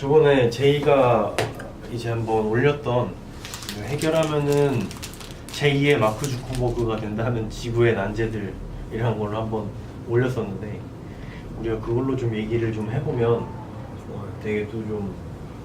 저번에 제이가 이제 한번 올렸던 그 해결하면은 제2의 마크 주커버그가 된다는 지구의 난제들이라는 걸로 한번 올렸었는데 우리가 그걸로 좀 얘기를 좀 해보면 어, 되게 또 좀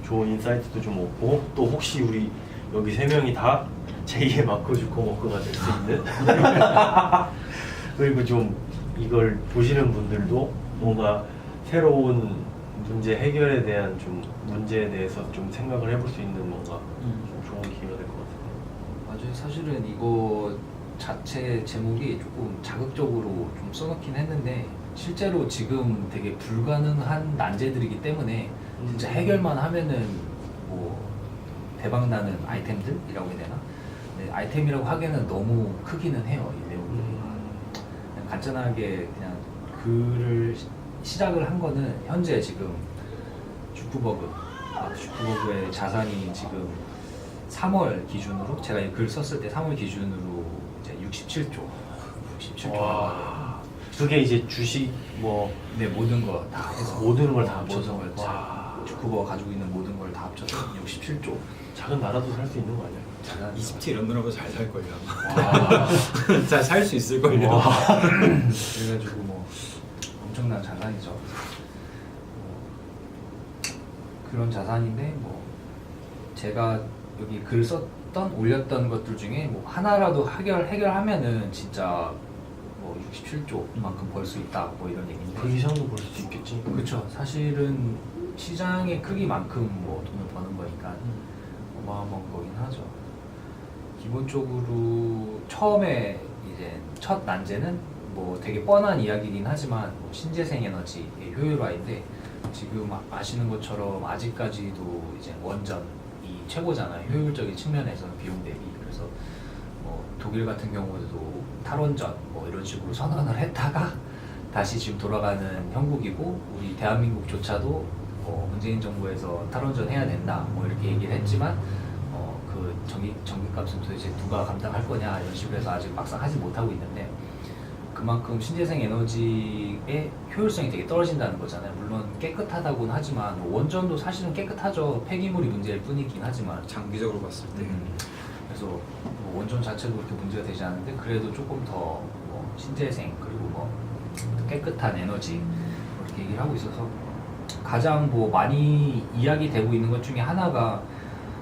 좋은 인사이트도 좀 얻고 또 혹시 우리 여기 세 명이 다 제2의 마크 주커버그가 될 수 있는? 그리고 좀 이걸 보시는 분들도 뭔가 새로운 문제 해결에 대한 좀 문제에 대해서 좀 생각을 해볼 수 있는 뭔가 좀 좋은 기회가 될 것 같아요. 맞아요. 사실은 이거 자체 제목이 조금 자극적으로 좀 써놓긴 했는데 실제로 지금 되게 불가능한 난제들이기 때문에 진짜 해결만 하면은 뭐 대박 나는 아이템들이라고 해야 되나? 네, 아이템이라고 하기에는 너무 크기는 해요 이 내용이. 그냥 간단하게 그냥 글을 시- 시작을 한 거는 현재 지금 주쿠버그 아, 주쿠버그의 자산이 지금 3월 기준으로 제가 이 글 썼을 때 3월 기준으로 이제 67조 67조 와, 그게 이제 주식 뭐 네 모든 거 다 해서 모든 걸 다 합쳐서? 모든 걸 와. 주쿠버가 가지고 있는 모든 걸 다 합쳐서 67조 작은 나라도 살 수 있는 거 아니야? 자산 이집트 이런 나라보다 잘 살 걸요. 와. 잘 살 수 있을 걸요. 와. 그래가지고 뭐 엄청난 자산이죠. 뭐 그런 자산인데 뭐 제가 여기 글 썼던 올렸던 것들 중에 뭐 하나라도 해결 해결하면은 진짜 뭐 67조만큼 벌 수 있다 뭐 이런 얘기인데. 그 이상도 벌 수도 있겠지. 그렇죠. 사실은 시장의 크기만큼 뭐 돈을 버는 거니까 어마어마한 거긴 하죠. 기본적으로 처음에 이제 첫 난제는 뭐 되게 뻔한 이야기긴 하지만 뭐 신재생 에너지의 효율화인데 지금 아- 아시는 것처럼 아직까지도 이제 원전이 최고잖아요. 효율적인 측면에서는 비용 대비. 그래서 뭐 독일 같은 경우도 탈원전 뭐 이런 식으로 선언을 했다가 다시 지금 돌아가는 형국이고 우리 대한민국조차도 뭐 문재인 정부에서 탈원전 해야 된다 뭐 이렇게 얘기를 했지만 어, 그 전기 전기값은 도대체 누가 감당할 거냐 이런 식으로 해서 아직 막상 하지 못하고 있는데 그만큼 신재생 에너지의 효율성이 되게 떨어진다는 거잖아요. 물론 깨끗하다고는 하지만 뭐 원전도 사실은 깨끗하죠. 폐기물이 문제일 뿐이긴 하지만. 장기적으로 봤을 때. 음, 그래서 뭐 원전 자체도 그렇게 문제가 되지 않는데 그래도 조금 더 뭐 신재생 그리고 뭐더 깨끗한 에너지 뭐 이렇게 얘기를 하고 있어서 가장 뭐 많이 이야기되고 있는 것 중에 하나가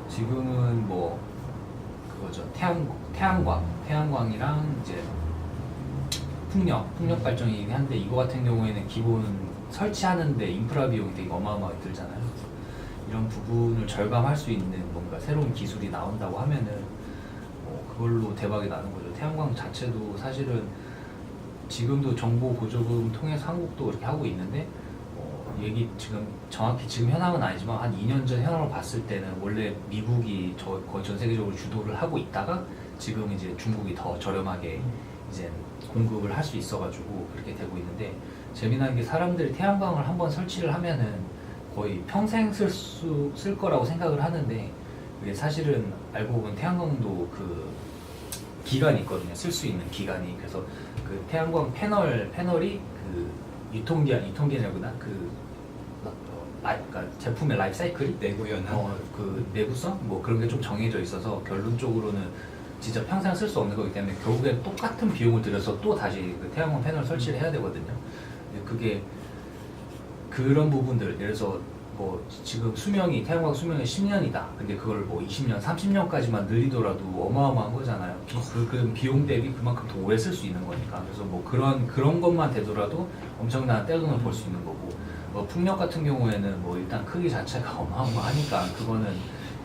지금은 뭐 그거죠. 태양 태양광. 태양광이랑 이제 풍력 풍력 발전이긴 한데 이거 같은 경우에는 기본 설치하는데 인프라 비용이 되게 어마어마하게 들잖아요. 이런 부분을 절감할 수 있는 뭔가 새로운 기술이 나온다고 하면은 뭐 그걸로 대박이 나는 거죠. 태양광 자체도 사실은 지금도 정보 보조금 통해서 한국도 이렇게 하고 있는데 어, 얘기 지금 정확히 지금 현황은 아니지만 한 2년 전 현황을 봤을 때는 원래 미국이 저 거의 전 세계적으로 주도를 하고 있다가 지금 이제 중국이 더 저렴하게 이제 공급을 할 수 있어가지고 그렇게 되고 있는데 재미난 게 사람들이 태양광을 한번 설치를 하면은 거의 평생 쓸 수 쓸 거라고 생각을 하는데 이게 사실은 알고 보면 태양광도 그 기간이 있거든요. 쓸 수 있는 기간이. 그래서 그 태양광 패널 패널이 그 유통기한 유통기한이구나? 그 어, 라이, 그러니까 제품의 라이프 사이클이? 내구연한 어, 그 내구성? 뭐 그런 게 좀 정해져 있어서 결론적으로는 진짜 평생 쓸 수 없는 거기 때문에 결국엔 똑같은 비용을 들여서 또 다시 그 태양광 패널 설치를 해야 되거든요. 근데 그게 그런 부분들 예를 들어서 뭐 지금 수명이 태양광 수명이 10년이다. 근데 그걸 뭐 20년, 30년까지만 늘리더라도 어마어마한 거잖아요. 비, 그, 그 비용 대비 그만큼 더 오래 쓸 수 있는 거니까. 그래서 뭐 그런 그런 것만 되더라도 엄청난 떼돈을 벌 수 있는 거고. 뭐 풍력 같은 경우에는 뭐 일단 크기 자체가 어마어마하니까 그거는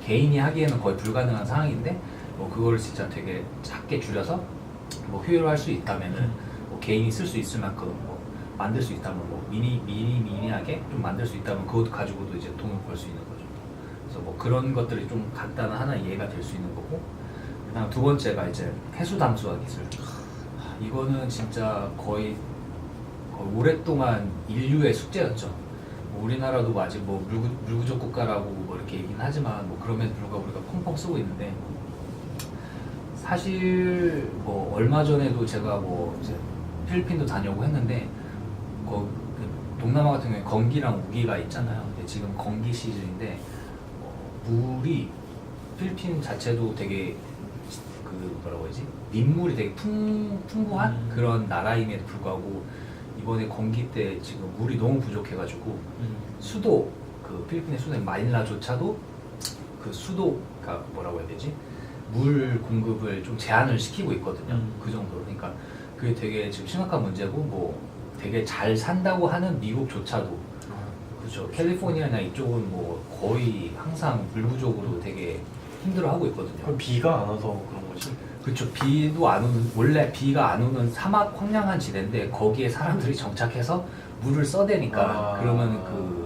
개인이 하기에는 거의 불가능한 상황인데 뭐 그거를 진짜 되게 작게 줄여서 뭐 효율화할 수 있다면은 뭐 개인이 쓸 수 있을 만큼 뭐 만들 수 있다면 뭐 미니 미니 미니하게 좀 만들 수 있다면 그것 가지고도 이제 돈을 벌 수 있는 거죠. 그래서 뭐 그런 것들이 좀 간단한 하나 이해가 될 수 있는 거고 그다음 두 번째가 이제 해수 담수화 기술. 하, 이거는 진짜 거의 오랫동안 인류의 숙제였죠. 뭐 우리나라도 뭐 아직 뭐 물구, 물구적 국가라고 뭐 이렇게 얘기는 하지만 뭐 그럼에도 불구하고 우리가 펑펑 쓰고 있는데 사실 뭐 얼마 전에도 제가 뭐 이제 필리핀도 다녀오고 했는데 거, 그 동남아 같은 경우에 건기랑 우기가 있잖아요. 근데 지금 건기 시즌인데 어, 물이 필리핀 자체도 되게 그 뭐라고 해야지 민물이 되게 풍, 풍부한 음. 그런 나라임에도 불구하고 이번에 건기 때 지금 물이 너무 부족해가지고 음. 수도 그 필리핀의 수도인 마닐라조차도 그 수도가 뭐라고 해야 되지 물 공급을 좀 제한을 시키고 있거든요 음. 그 정도로 그러니까 그게 되게 지금 심각한 문제고 뭐 되게 잘 산다고 하는 미국조차도 그렇죠 캘리포니아나 이쪽은 뭐 거의 항상 물 부족으로 되게 힘들어하고 있거든요 비가 안 와서 그런 거지. 그렇죠. 비도 안 오는 원래 비가 안 오는 사막 황량한 지대인데 거기에 사람들이 정착해서 물을 써대니까 아. 그러면 그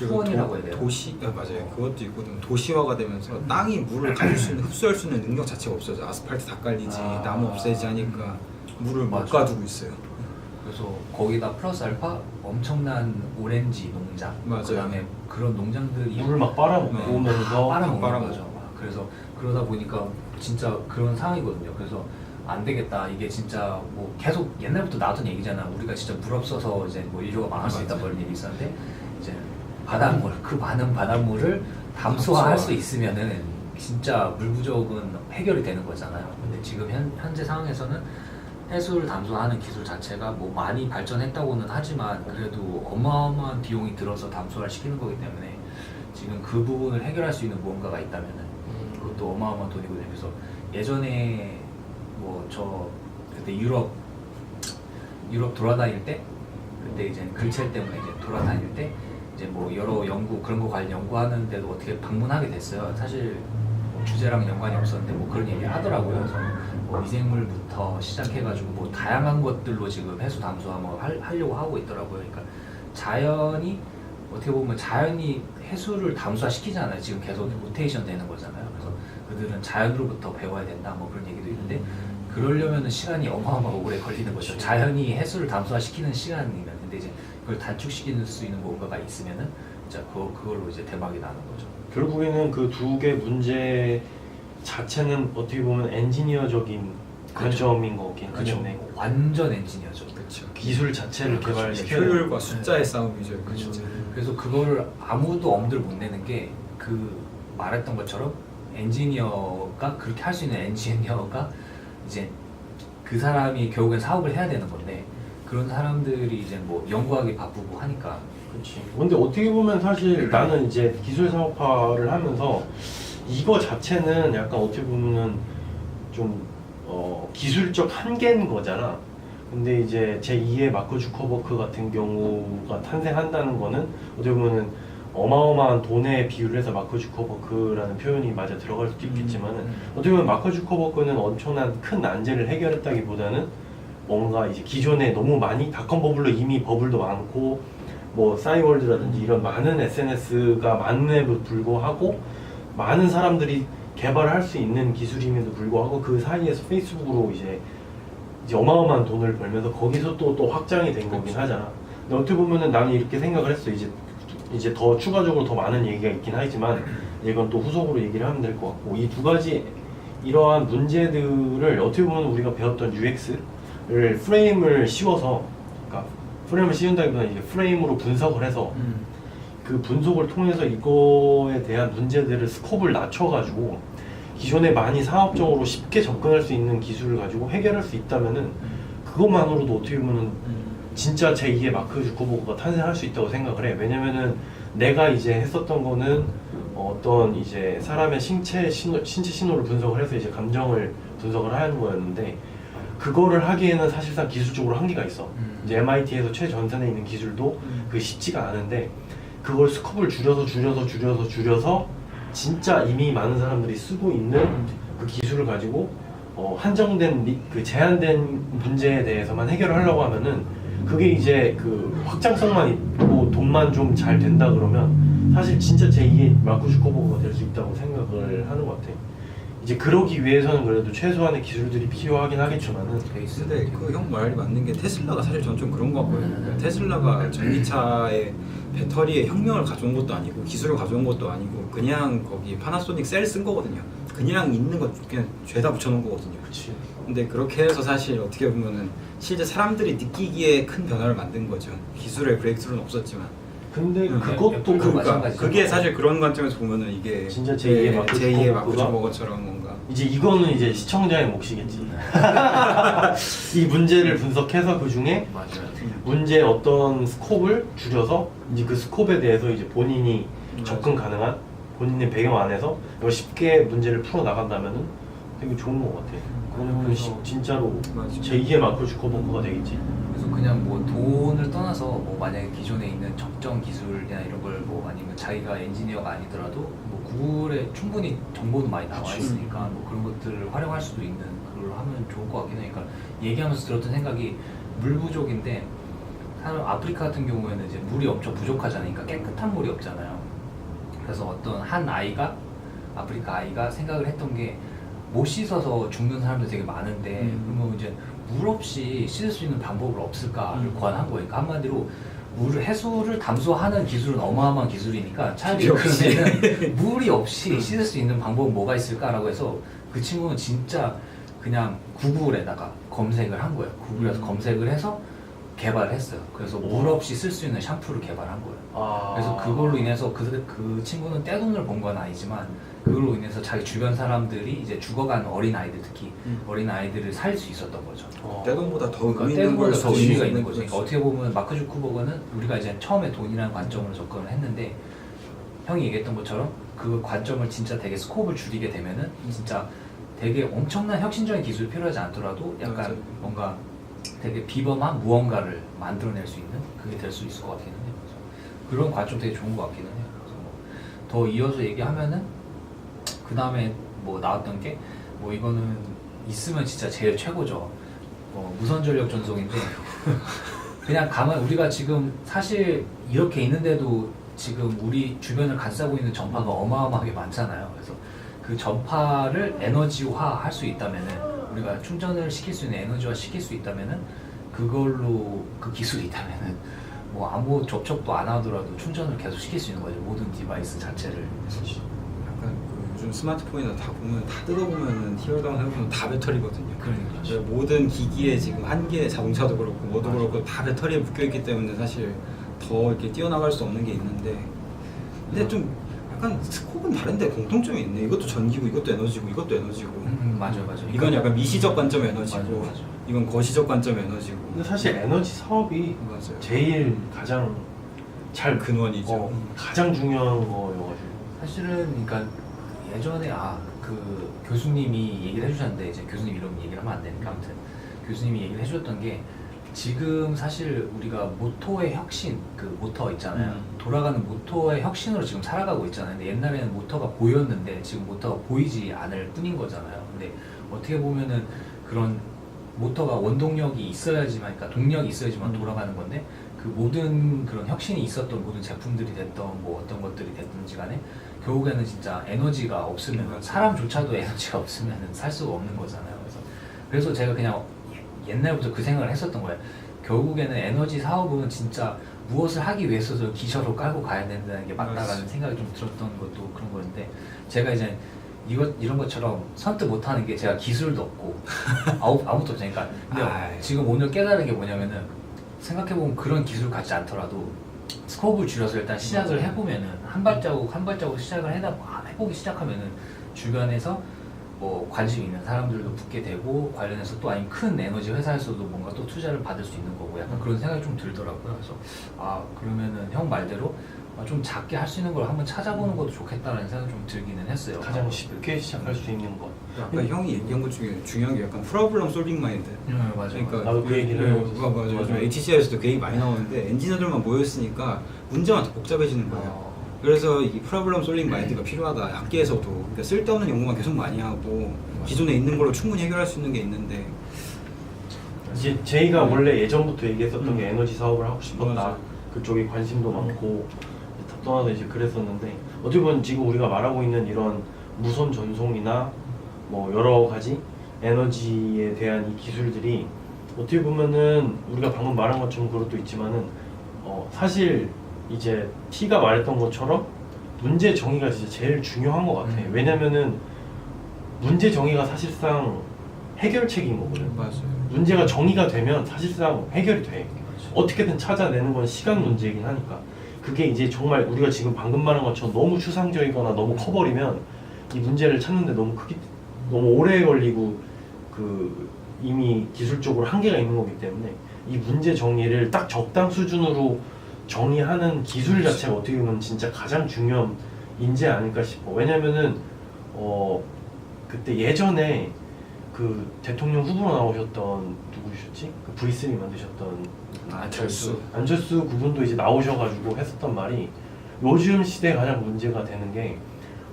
그리고 수원이라고 도, 해야 돼요. 도시 아, 맞아요. 그것도 있고 좀 도시화가 되면서 땅이 물을 가질 수 있는 흡수할 수 있는 능력 자체가 없어져. 아스팔트 다 깔리지, 아. 나무 없애지 하니까 물을 못 맞아. 가두고 있어요. 그래서 거기다 플러스 알파 엄청난 오렌지 농장, 맞아요. 그다음에 그런 농장들이 물을 막 빨아먹고 네. 오면서 빨아먹는. 거죠. 그래서 그러다 보니까 진짜 그런 상황이거든요. 그래서 안 되겠다. 이게 진짜 뭐 계속 옛날부터 나왔던 얘기잖아. 우리가 진짜 물 없어서 이제 뭐 인류가 망할 수 있다 맞아요. 그런 얘기 있었는데 이제 바닷물 그 많은 바닷물을 담수화할 담수화. 수 있으면은 진짜 물 부족은 해결이 되는 거잖아요. 근데 지금 현, 현재 상황에서는 해수를 담수하는 기술 자체가 뭐 많이 발전했다고는 하지만 그래도 어마어마한 비용이 들어서 담수화를 시키는 거기 때문에 지금 그 부분을 해결할 수 있는 무언가가 있다면은 그것도 어마어마한 돈이거든요. 그래서 예전에 뭐 저 그때 유럽 유럽 돌아다닐 때 그때 이제 글체 때문에 이제 돌아다닐 때 이제 뭐 여러 연구 그런 거 관련 연구하는데도 어떻게 방문하게 됐어요. 사실 뭐 주제랑 연관이 없었는데 뭐 그런 얘기 하더라고요. 그래서 뭐 미생물부터 시작해가지고 뭐 다양한 것들로 지금 해수 담수화 뭐 할, 하려고 하고 있더라고요. 그러니까 자연이 어떻게 보면 자연이 해수를 담수화 시키잖아요. 지금 계속 로테이션 되는 거잖아요. 그래서 그들은 자연으로부터 배워야 된다 뭐 그런 얘기도 있는데 그러려면 시간이 어마어마하게 오래 걸리는 거죠. 자연이 해수를 담수화 시키는 시간이면 근데 이제 그걸 단축시킬 수 있는 뭔가가 있으면은 자 그 그걸로 이제 대박이 나는 거죠. 결국에는 그 두 개 문제 자체는 어떻게 보면 엔지니어적인 그렇죠. 관점인 거긴 그죠? 하겠네. 완전 엔지니어죠. 그렇죠. 기술 자체를 개발시켜야 효율과 숫자의 싸움이죠. 이거 그렇죠. 진짜. 그래서 그거를 아무도 엄두를 못 내는 게 그 말했던 것처럼 엔지니어가 그렇게 할 수 있는 엔지니어가 이제 그 사람이 결국엔 사업을 해야 되는 건데 그런 사람들이 이제 뭐 연구하기 바쁘고 하니까 그렇지. 근데 어떻게 보면 사실 나는 이제 기술 사업화를 하면서 이거 자체는 약간 어떻게 보면은 좀 어, 기술적 한계인 거잖아. 근데 이제 제 2의 마크 주커버크 같은 경우가 탄생한다는 거는 어떻게 보면은 어마어마한 돈에 비유를 해서 마크 주커버크라는 표현이 맞아 들어갈 수도 있겠지만은 음. 어떻게 보면 마크 주커버크는 엄청난 큰 난제를 해결했다기보다는 뭔가 이제 기존에 너무 많이 닷컴 버블로 이미 버블도 많고 뭐 싸이월드라든지 이런 많은 SNS가 많음에도 불구하고 많은 사람들이 개발할 수 있는 기술임에도 불구하고 그 사이에서 페이스북으로 이제 이제 어마어마한 돈을 벌면서 거기서 또 또 확장이 된 거긴 하잖아. 근데 어떻게 보면은 나는 이렇게 생각을 했어. 이제 이제 더 추가적으로 더 많은 얘기가 있긴 하지만 이건 또 후속으로 얘기를 하면 될 것 같고 이 두 가지 이러한 문제들을 어떻게 보면 우리가 배웠던 UX 를 프레임을 씌워서 그러니까 프레임을 씌운다기보다는 이제 프레임으로 분석을 해서 그 분석을 통해서 이거에 대한 문제들을 스코프를 낮춰가지고 기존에 많이 사업적으로 쉽게 접근할 수 있는 기술을 가지고 해결할 수 있다면은 그것만으로도 어떻게 보면은 진짜 제2의 마크 주커버그가 탄생할 수 있다고 생각을 해. 왜냐면은 내가 이제 했었던 거는 어떤 이제 사람의 신체 신호, 신체 신호를 분석을 해서 이제 감정을 분석을 하는 거였는데 그거를 하기에는 사실상 기술적으로 한계가 있어. 음. 이제 MIT에서 최전선에 있는 기술도 그 쉽지가 않은데 그걸 스컵을 줄여서 줄여서 줄여서 줄여서 진짜 이미 많은 사람들이 쓰고 있는 그 기술을 가지고 어, 한정된 리- 그 제한된 문제에 대해서만 해결을 하려고 하면은 그게 이제 그 확장성만 있고 돈만 좀 잘 된다 그러면 사실 진짜 제2의 마크 주커버그가 될 수 있다고 생각을 하는 것 같아. 이제 그러기 위해서는 그래도 최소한의 기술들이 필요하긴 하겠지만은 베이스. 근데 그형 말이 맞는 게 테슬라가 사실 저는 좀 그런 거 같고요. 음. 테슬라가 전기차의 배터리에 혁명을 가져온 것도 아니고 기술을 가져온 것도 아니고 그냥 거기 파나소닉 셀 쓴 거거든요. 그냥 있는 거 그냥 죄다 붙여놓은 거거든요. 그치. 근데 그렇게 해서 사실 어떻게 보면은 실제 사람들이 느끼기에 큰 변화를 만든 거죠. 기술의 브레이크스루는 없었지만 근데 음, 그것도 애플도 그, 그러니까 마찬가지죠. 그게 사실 그런 관점에서 보면은 이게 진짜 제2의 마크 제2의 주커버그가- 마크 주버거처럼 이제 이거는 이제 시청자의 몫이겠지. 이 문제를 분석해서 그 중에 맞아요. 문제의 어떤 스콥을 줄여서 이제 그 스콥에 대해서 이제 본인이. 접근 가능한 본인의 배경 안에서 이걸 쉽게 문제를 풀어 나간다면은 되게 좋은 것 같아. 그 시- 진짜로 맞아. 제2의 마크 주커버그가 되겠지. 그래서 그냥 뭐 돈을 떠나서 뭐 만약에 기존에 있는 적정 기술이나 이런 걸뭐 아니면 자기가 엔지니어가 아니더라도 뭐 구글에 충분히 정보도 많이 나와. 있으니까 뭐 그런 것들을 활용할 수도 있는 그걸 하면 좋을 것 같긴 해. 그러니까 얘기하면서 들었던 생각이 물 부족인데 사실 아프리카 같은 경우에는 이제 물이 엄청 부족하잖아요. 그러니까 깨끗한 물이 없잖아요. 그래서 어떤 한 아이가 아프리카 아이가 생각을 했던 게 못 씻어서 죽는 사람들 되게 많은데 음. 그러면 이제 물 없이 씻을 수 있는 방법을 없을까를 음. 권한 거예요. 그러니까 한마디로 물 해수를 담수하는 기술은 어마어마한 기술이니까 차라리 물이 없이. 그러면은 물이 없이 음. 씻을 수 있는 방법은 뭐가 있을까라고 해서 그 친구는 진짜 그냥 구글에다가 검색을 한 거예요. 구글에서 음. 검색을 해서 개발을 했어요. 그래서 오. 물 없이 쓸 수 있는 샴푸를 개발한 거예요. 아. 그래서 그걸로 인해서 그, 그 친구는 떼돈을 번 건 아니지만 그걸로 인해서 자기 주변 사람들이 이제 죽어가는 어린 아이들 특히 음. 어린 아이들을 살릴 수 있었던 거죠. 어. 떼돈보다 더 그러니까 의미 있는 걸 떼돈보다 더더 의미가 의미 있는 거죠. 그러니까 어떻게 보면 마크 주크버거는 우리가 이제 처음에 돈이라는 관점으로 접근을 했는데 형이 얘기했던 것처럼 그 관점을 진짜 되게 스코업을 줄이게 되면은 음. 진짜 되게 엄청난 혁신적인 기술이 필요하지 않더라도 약간 맞아요. 뭔가 되게 비범한 무언가를 만들어낼 수 있는 그게 될 수 있을 것 같기는 해요. 그런 관점 되게 좋은 것 같기는 해요. 그래서 뭐더 이어서 얘기하면은 그 다음에 뭐 나왔던 게 뭐 이거는 있으면 진짜 제일 최고죠. 뭐 무선 전력 전송인데 그냥 가만 우리가 지금 사실 이렇게 있는데도 지금 우리 주변을 감싸고 있는 전파가 어마어마하게 많잖아요. 그래서 그 전파를 에너지화 할 수 있다면은 우리가 충전을 시킬 수 있는 에너지화 시킬 수 있다면은 그걸로 그 기술이 있다면은 뭐 아무 접촉도 안 하더라도 충전을 계속 시킬 수 있는 거죠. 모든 디바이스 자체를. 약간 그 요즘 스마트폰이나 다 보면 다 뜯어보면은 티어다운 해보면 다 배터리거든요. 그러니까. 모든 기기에 지금 한 개의 자동차도 그렇고 뭐도. 그렇고 다 배터리에 묶여 있기 때문에 사실 더 이렇게 뛰어나갈 수 없는 게 있는데 근데 좀 약간 스코프는 다른데 공통점이 있네. 이것도 전기고 이것도 에너지고 이것도 에너지고. 음, 음, 맞아요, 맞아요. 이건 약간 미시적 관점 에너지고 맞아, 맞아. 이건 거시적 관점 에너지고. 근데 사실 에너지 사업이 맞아요. 제일 가장 잘 근원이죠. 어, 가장 중요한 거여가지고. 사실은 그러니까 예전에 아그 교수님이 얘기를 해주셨는데 이제 교수님 이름 얘기를 하면 안 되니까 아무튼 교수님이 얘기를 해주셨던 게 지금 사실 우리가 모토의 혁신 그 모터 있잖아요 음. 돌아가는 모토의 혁신으로 지금 살아가고 있잖아요 근데 옛날에는 모터가 보였는데 지금 모터가 보이지 않을 뿐인 거잖아요 근데 어떻게 보면은 그런 모터가 원동력이 있어야지만 그러니까 동력이 있어야지만 음. 돌아가는 건데 그 모든 그런 혁신이 있었던 모든 제품들이 됐던 뭐 어떤 것들이 됐든지 간에 결국에는 진짜 에너지가 없으면. 사람조차도 에너지가 없으면 살 수가 없는 거잖아요. 그래서 그래서 제가 그냥 예- 옛날부터 그 생각을 했었던 거예요. 결국에는 에너지 사업은 진짜 무엇을 하기 위해서도 기저로 깔고 가야 된다는 게 맞다라는. 생각이 좀 들었던 것도 그런 거였는데 제가 이제 이것 이런 것처럼 선뜻 못하는 게 제가 기술도 없고 아무 아무것도 없으니까 근데 아이. 지금 오늘 깨달은 게 뭐냐면은 생각해 보면 그런 기술 같지 않더라도 스코프를 줄여서 일단 시작을 해보면은 한 발자국 한 발자국 시작을 해다 해보기 시작하면은 주변에서 뭐 관심 있는 사람들도 붙게 되고 관련해서 또 아니면 큰 에너지 회사에서도 뭔가 또 투자를 받을 수 있는 거고 약간 그런 생각이 좀 들더라고요. 그래서 아 그러면은 형 말대로 아, 좀 작게 할 수 있는 걸 한번 찾아보는 것도 좋겠다라는 생각이 좀 들기는 했어요. 가장 쉽게 시작할 수 있는 것. 아까 형이 얘기한 것 중에 중요한 게 약간 프로블럼 솔빙 마인드. 네, 맞아요. 그러니까 나도 그 얘기를 네, 해요. 맞아, 맞아. 요즘 맞아요. HCI에서도 그 얘기 많이 나오는데 엔지니어들만 모였으니까 문제만 더 복잡해지는 거예요. 어, 그래서 이 프로블럼 솔빙 마인드가 필요하다. 학계에서도 그러니까 쓸데없는 연구만 계속 많이 하고 기존에 있는 걸로 충분히 해결할 수 있는 게 있는데 이제 제이가 음. 원래 예전부터 얘기했었던 음. 게 에너지 사업을 하고 싶었다. 맞아. 그쪽에 관심도 많고 다 떠나서 이제 그랬었는데 어떻게 보면 지금 우리가 말하고 있는 이런 무선 전송이나 뭐 여러 가지 에너지에 대한 이 기술들이 어떻게 보면은 우리가 방금 말한 것처럼 그것도 있지만은 어 사실 이제 T가 말했던 것처럼 문제 정의가 진짜 제일 중요한 것 같아. 음. 왜냐면은 문제 정의가 사실상 해결책인 거거든. 맞아요. 문제가 정의가 되면 사실상 해결이 돼. 어떻게든 찾아내는 건 시간 문제이긴 하니까. 그게 이제 정말 우리가 지금 방금 말한 것처럼 너무 추상적이거나 너무 커버리면 이 문제를 찾는데 너무 크기 너무 오래 걸리고 그 이미 기술적으로 한계가 있는 거기 때문에 이 문제 정의를 딱 적당 수준으로 정의하는 기술 자체가 어떻게 보면 진짜 가장 중요한 인재 아닐까 싶어. 왜냐면은 어 그때 예전에 그 대통령 후보로 나오셨던 누구셨지? 그 V3 만드셨던 안철수. 안철수 그분도 이제 나오셔가지고 했었던 말이 요즘 시대에 가장 문제가 되는 게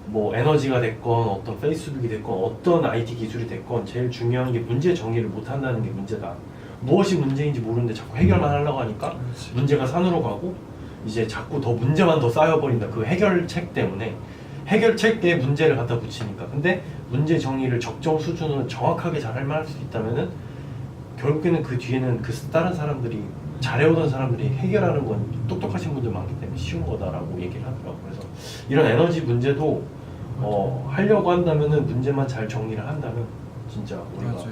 뭐 에너지가 됐건 어떤 페이스북이 됐건 어떤 IT 기술이 됐건 제일 중요한 게 문제 정의를 못 한다는 게 문제다. 무엇이 문제인지 모르는데 자꾸 해결만 하려고 하니까 문제가 산으로 가고 이제 자꾸 더 문제만 더 쌓여버린다. 그 해결책 때문에 해결책에 문제를 갖다 붙이니까. 근데 문제 정의를 적정 수준으로 정확하게 잘 할 만할 수 있다면은 결국에는 그 뒤에는 그 다른 사람들이 잘해오던 사람들이 해결하는 건 똑똑하신 분들 많기 때문에 쉬운 거다라고 얘기를 하더라고. 그래서 이런 에너지 문제도 어, 하려고 한다면은 문제만 잘 정리를 한다면 진짜 우리가 맞아요.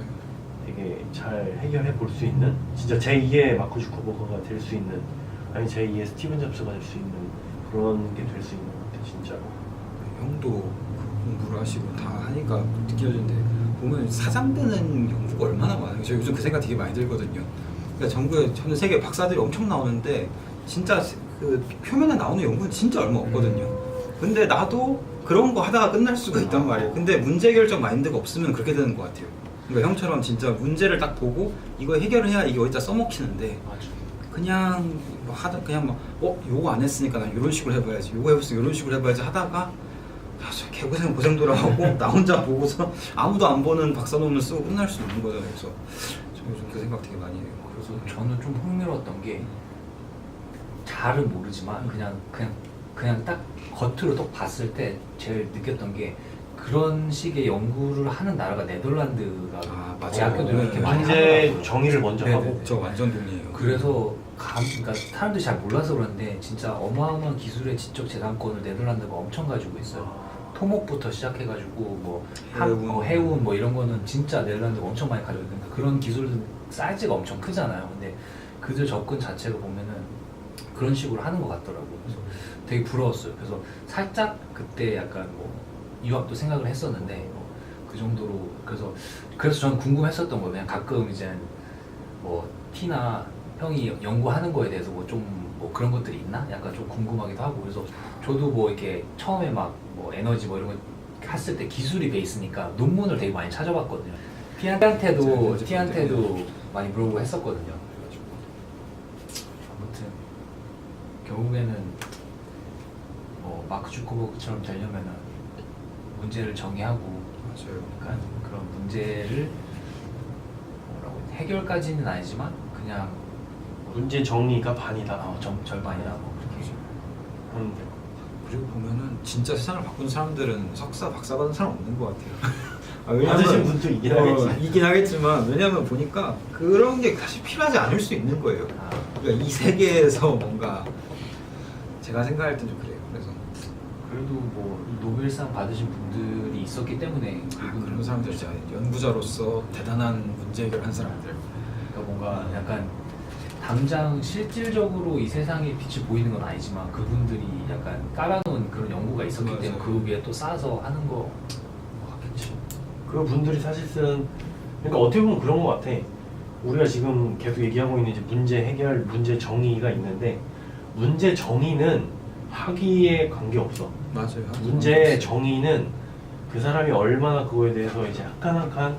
되게 잘 해결해 볼 수 있는 진짜 제2의 마크 주커버거가 될 수 있는 아니 제2의 스티븐 잡스가 될 수 있는 그런 게 될 수 있는 것 같아 진짜로. 형도 그 공부를 하시고 다 하니까 느껴지는데 보면 사장되는 연구가 얼마나 많아요. 저 요즘 그 생각 되게 많이 들거든요. 그러니까 전국에 전 세계 박사들이 엄청 나오는데 진짜 그 표면에 나오는 연구는 진짜 얼마 없거든요. 근데 나도 그런 거 하다가 끝날 수가 있단 말이에요. 근데 문제 해결적 마인드가 없으면 그렇게 되는 것 같아요. 그러니까 형처럼 진짜 문제를 딱 보고 이거 해결을 해야 이게 어디다 써먹히는데 맞아. 그냥 뭐 하다 그냥 막어? 요거 안 했으니까 난 이런 식으로 해봐야지. 요거 해봤으니까 이런 식으로 해봐야지 하다가 야, 저 개고생 고생도라 하고 나 혼자 보고서 아무도 안 보는 박사 논문 쓰고 끝날 수 있는 거잖아요. 그래서 저 요즘 그 생각 되게 많이 해요. 그래서 저는 좀 흥미로웠던 게 잘은 모르지만 그냥 그냥 그냥 딱 겉으로 딱 봤을 때 제일 느꼈던 게 그런 식의 연구를 하는 나라가 네덜란드가 아, 맞아요. 대학교들 이렇게 네. 많이 문제 하더라고요. 정의를 먼저 네네. 하고 저 완전 동의해요 그래서 감, 그러니까 사람들이 잘 몰라서 그런데 진짜 어마어마한 기술의 지적 재산권을 네덜란드가 엄청 가지고 있어요. 토목부터 시작해가지고 뭐 한- 해운. 어, 해운 뭐 이런 거는 진짜 네덜란드가 엄청 많이 가지고 있는데 그런 기술은 사이즈가 엄청 크잖아요. 근데 그들 접근 자체가 보면은 그런 식으로 하는 것 같더라고요. 그래서 되게 부러웠어요. 그래서 살짝 그때 약간 뭐 유학도 생각을 했었는데 뭐 그 정도로 그래서 그래서 저는 궁금했었던 거예요. 그냥 가끔 이제 뭐 티나 형이 연구하는 거에 대해서 뭐좀 뭐 그런 것들이 있나? 약간 좀 궁금하기도 하고 그래서 저도 뭐 이렇게 처음에 막 뭐 에너지 뭐 이런 거 했을 때 기술이 베이스니까 논문을 되게 많이 찾아봤거든요. 티한테도 티한테도 많이 물어보고 했었거든요. 그래가지고 아무튼 결국에는 뭐 마크 주커버그처럼 되려면은 문제를 정의하고 맞아요. 약간 그런 문제를 뭐라고 해야 해결까지는 아니지만 그냥 문제 정리가 반이다. 어, 점, 절반이다 뭐 그렇게 하면 될것 그리고 보면은 진짜 세상을 바꾼 사람들은 석사 박사 받은 사람 없는 것 같아요. 아, 왜냐면- 받으신 분도 있긴 어, 하겠지. 있긴 하겠지만 왜냐면 보니까 그런 게 사실 필요하지 않을 수 있는 거예요. 아, 그러니까 이 세계에서 뭔가 제가 생각할 땐 좀 그래요. 그래도 뭐 노벨상 받으신 분들이 있었기 때문에 아, 그런 사람들 진짜 연구자로서 대단한 문제 해결한 사람들. 그러니까 뭔가 약간 당장 실질적으로 이 세상에 빛이 보이는 건 아니지만 그분들이 약간 깔아놓은 그런 연구가 있었기 맞아요. 때문에 그 위에 또 쌓아서 하는 거 같겠지. 그 분들이 사실은 그러니까 어떻게 보면 그런 것 같아. 우리가 지금 계속 얘기하고 있는 이제 문제 해결, 문제 정의가 있는데 문제 정의는 학위에 관계 없어. 맞아요. 문제 정의는 그 사람이 얼마나 그거에 대해서 이제 약간 약간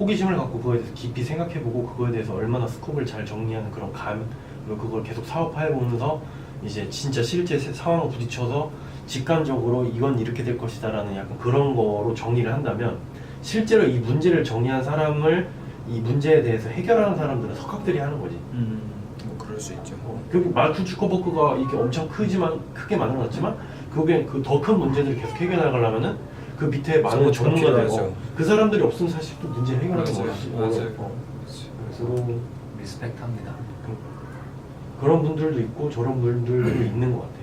호기심을 갖고 그거에 대해서 깊이 생각해보고 그거에 대해서 얼마나 스콥을 잘 정리하는 그런 감 그리고 그걸 계속 사업화해보면서 이제 진짜 실제 세- 상황을 부딪혀서 직관적으로 이건 이렇게 될 것이다라는 약간 그런 거로 정리를 한다면 실제로 이 문제를 정리한 사람을 이 문제에 대해서 해결하는 사람들은 석학들이 하는 거지. 음, 뭐 그럴 수 있죠. 어, 결국 마크 주커버크가 이렇게 엄청 크지만 크게 만들어놨지만 그게 그더 큰 문제들을 계속 해결해 나가려면은 그 밑에 많은 서포트가 전문가들 필요하죠. 어, 그 사람들이 없으면 사실 또 문제 해결하기 맞아요. 어렵지 맞아요. 어. 그래서 리스펙트합니다. 그런 분들도 있고 저런 분들도 있는 것 같아.